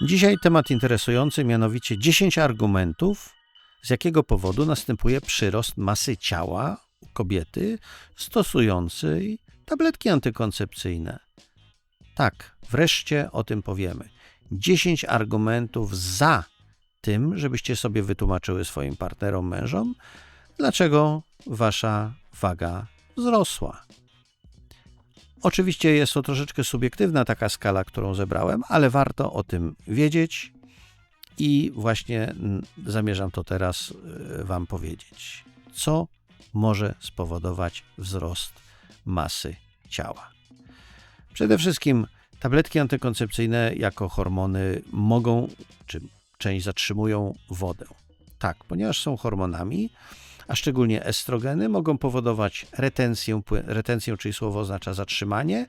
Dzisiaj temat interesujący, mianowicie 10 argumentów, z jakiego powodu następuje przyrost masy ciała u kobiety stosującej tabletki antykoncepcyjne. Tak, wreszcie o tym powiemy. 10 argumentów za tym, żebyście sobie wytłumaczyły swoim partnerom, mężom, dlaczego wasza waga wzrosła. Oczywiście jest to troszeczkę subiektywna taka skala, którą zebrałem, ale warto o tym wiedzieć i właśnie mm, zamierzam to teraz y, Wam powiedzieć. Co może spowodować wzrost masy ciała? Przede wszystkim tabletki antykoncepcyjne jako hormony mogą, czy część zatrzymują wodę. Tak, ponieważ są hormonami, a szczególnie estrogeny, mogą powodować retencję, retencję czyli słowo oznacza zatrzymanie,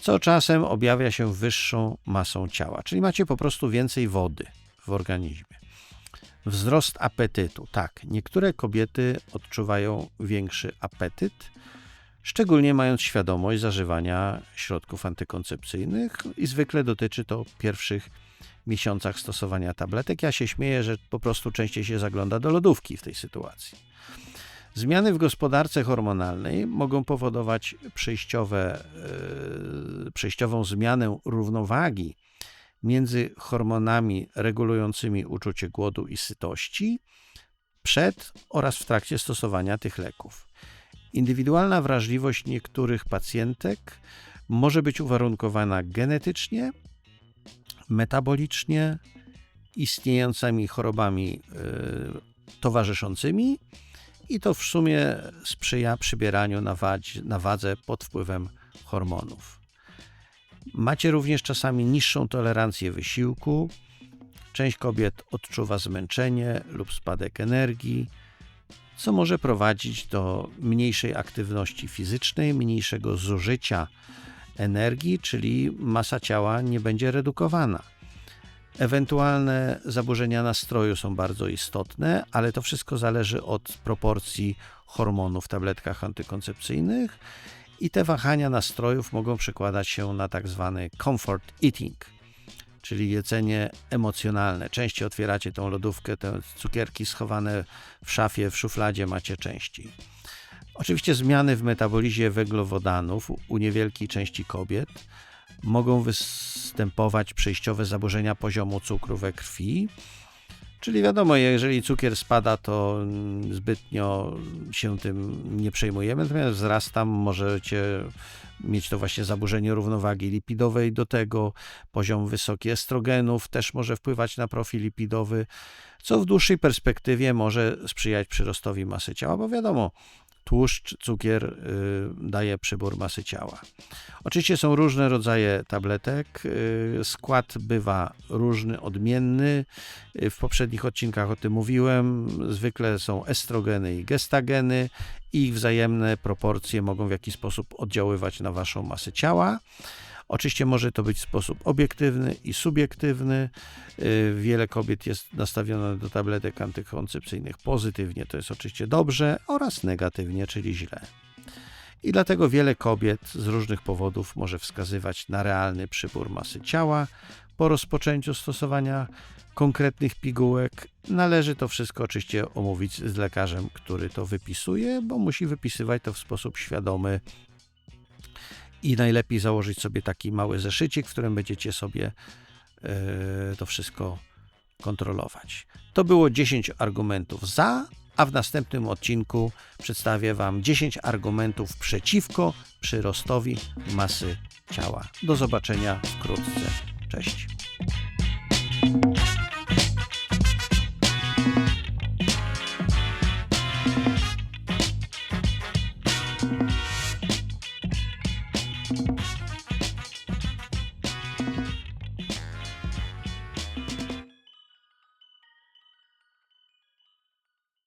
co czasem objawia się wyższą masą ciała, czyli macie po prostu więcej wody w organizmie. Wzrost apetytu. Tak, niektóre kobiety odczuwają większy apetyt, szczególnie mając świadomość zażywania środków antykoncepcyjnych i zwykle dotyczy to pierwszych miesiącach stosowania tabletek. Ja się śmieję, że po prostu częściej się zagląda do lodówki w tej sytuacji. Zmiany w gospodarce hormonalnej mogą powodować przejściowe, yy, przejściową zmianę równowagi między hormonami regulującymi uczucie głodu i sytości przed oraz w trakcie stosowania tych leków. Indywidualna wrażliwość niektórych pacjentek może być uwarunkowana genetycznie, metabolicznie, istniejącymi chorobami yy, towarzyszącymi i to w sumie sprzyja przybieraniu na, na wadze pod wpływem hormonów. Macie również czasami niższą tolerancję wysiłku. Część kobiet odczuwa zmęczenie lub spadek energii, co może prowadzić do mniejszej aktywności fizycznej, mniejszego zużycia energii, czyli masa ciała nie będzie redukowana. Ewentualne zaburzenia nastroju są bardzo istotne, ale to wszystko zależy od proporcji hormonów w tabletkach antykoncepcyjnych i te wahania nastrojów mogą przekładać się na tak zwany comfort eating, czyli jedzenie emocjonalne. Częściej otwieracie tą lodówkę, te cukierki schowane w szafie, w szufladzie macie częściej. Oczywiście zmiany w metabolizie węglowodanów u niewielkiej części kobiet mogą występować przejściowe zaburzenia poziomu cukru we krwi. Czyli wiadomo, jeżeli cukier spada, to zbytnio się tym nie przejmujemy, natomiast wzrasta, możecie mieć to właśnie zaburzenie równowagi lipidowej. Do tego, poziom wysoki estrogenów też może wpływać na profil lipidowy, co w dłuższej perspektywie może sprzyjać przyrostowi masy ciała, bo wiadomo, tłuszcz, cukier y, daje przybór masy ciała. Oczywiście są różne rodzaje tabletek. Y, skład bywa różny, odmienny. Y, w poprzednich odcinkach o tym mówiłem. Zwykle są estrogeny i gestageny. Ich wzajemne proporcje mogą w jakiś sposób oddziaływać na waszą masę ciała. Oczywiście może to być sposób obiektywny i subiektywny. Y, wiele kobiet jest nastawione do tabletek antykoncepcyjnych pozytywnie, to jest oczywiście dobrze, oraz negatywnie, czyli źle. I dlatego wiele kobiet z różnych powodów może wskazywać na realny przybór masy ciała po rozpoczęciu stosowania konkretnych pigułek. Należy to wszystko oczywiście omówić z lekarzem, który to wypisuje, bo musi wypisywać to w sposób świadomy i najlepiej założyć sobie taki mały zeszycik, w którym będziecie sobie e, to wszystko kontrolować. To było 10 argumentów za, a w następnym odcinku przedstawię Wam 10 argumentów przeciwko przyrostowi masy ciała. Do zobaczenia wkrótce. Cześć.